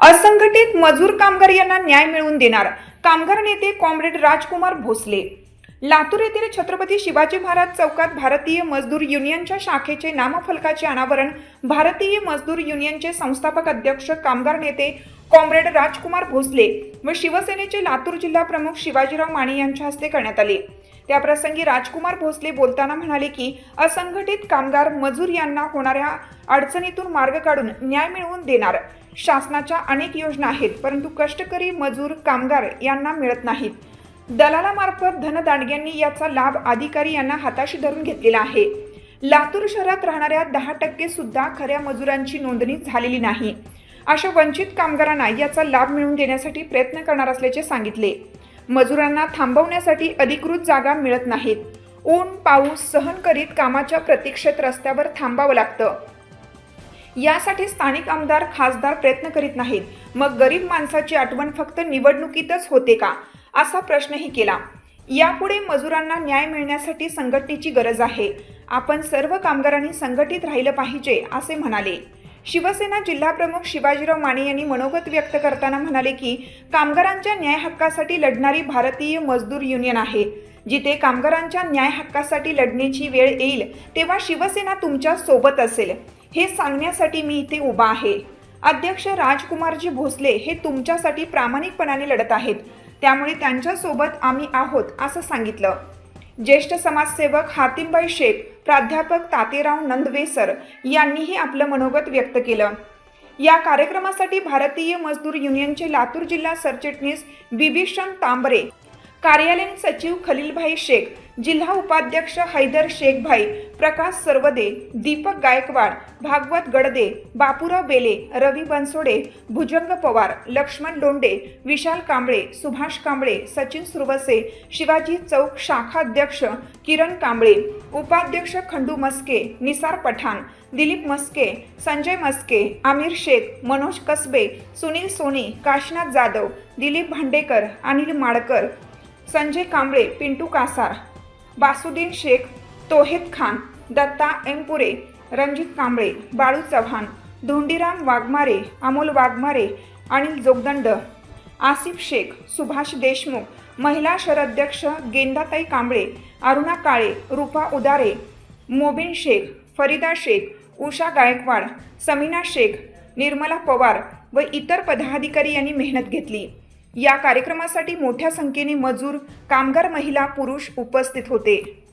असंघटित मजूर कामगार यांना न्याय मिळवून देणार कामगार नेते कॉम्रेड राजकुमार भोसले. लातूर येथील छत्रपती शिवाजी महाराज चौकात भारतीय मजदूर युनियनच्या शाखेचे नामफलकाचे अनावरण भारतीय मजदूर युनियनचे संस्थापक अध्यक्ष कामगार नेते कॉम्रेड राजकुमार भोसले व शिवसेनेचे लातूर जिल्हा प्रमुख शिवाजीराव माने यांच्या हस्ते करण्यात आले. त्याप्रसंगी राजकुमार भोसले बोलताना म्हणाले की असंघटित कामगार मजूर यांना होणाऱ्या अडचणीतून मार्ग काढून न्याय मिळवून देणार. शासनाच्या अनेक योजना आहेत परंतु कष्टकरी मजूर कामगार यांना मिळत नाहीत. दलालामार्फत धनदांडग्यांनी याचा लाभ अधिकारी यांना हाताशी धरून घेतलेला आहे. लातूर शहरात राहणाऱ्या दहा टक्के सुद्धा खऱ्या मजुरांची नोंदणी झालेली नाही. अशा वंचित कामगारांना याचा लाभ मिळवून देण्यासाठी प्रयत्न करणार असल्याचे सांगितले. मजुरांना थांबवण्यासाठी अधिकृत जागा मिळत नाहीत. ऊन पाऊस सहन करीत कामाच्या प्रतीक्षेत रस्त्यावर थांबावं लागतं. यासाठी स्थानिक आमदार खासदार प्रयत्न करीत नाहीत. मग गरीब माणसाची आठवण फक्त निवडणुकीतच होते का? असा प्रश्नही केला. यापुढे मजुरांना न्याय मिळण्यासाठी संघटनेची गरज आहे. आपण सर्व कामगारांनी संघटित राहिलं पाहिजे असे म्हणाले. शिवसेना जिल्हाप्रमुख शिवाजीराव माने यांनी मनोगत व्यक्त करताना म्हणाले की कामगारांच्या न्याय हक्कासाठी लढणारी भारतीय मजदूर युनियन आहे. जिथे कामगारांच्या न्याय हक्कासाठी लढण्याची वेळ येईल तेव्हा शिवसेना तुमच्यासोबत असेल. हे सांगण्यासाठी मी इथे उभा आहे. अध्यक्ष राजकुमारजी भोसले हे तुमच्यासाठी प्रामाणिकपणाने लढत आहेत. त्यामुळे त्यांच्यासोबत आम्ही आहोत असं सांगितलं. ज्येष्ठ समाजसेवक हातिमबाई शेख प्राध्यापक तातेराव नंदवेसर यांनीही आपलं मनोगत व्यक्त केलं. या कार्यक्रमासाठी भारतीय मजदूर युनियनचे लातूर जिल्हा सरचिटणीस बिभीषण तांबरे कार्यालयीन सचिव खलीलभाई शेख जिल्हा उपाध्यक्ष हैदर शेखभाई प्रकाश सर्वदे दीपक गायकवाड भागवत गडदे बापूराव बेले रवी बनसोडे भुजंग पवार लक्ष्मण लोंडे विशाल कांबळे सुभाष कांबळे सचिन सुरवसे शिवाजी चौक शाखाध्यक्ष किरण कांबळे उपाध्यक्ष खंडू मस्के निसार पठाण दिलीप मस्के संजय मस्के आमिर शेख मनोज कसबे सुनील सोनी काशनाथ जाधव दिलीप भांडेकर अनिल माडकर संजय कांबळे पिंटू कासार बासुद्दीन शेख तोहेद खान दत्ता एमपुरे रणजित कांबळे बाळू चव्हाण धोंडीराम वाघमारे अमोल वाघमारे अनिल जोगदंड आसिफ शेख सुभाष देशमुख महिला शहराध्यक्ष गेंदाताई कांबळे अरुणा काळे रूपा उदारे मोबिन शेख फरीदा शेख उषा गायकवाड समीना शेख निर्मला पवार व इतर पदाधिकारी यांनी मेहनत घेतली. या कार्यक्रमासाठी मोठ्या संख्येने मजूर कामगार महिला पुरुष उपस्थित होते.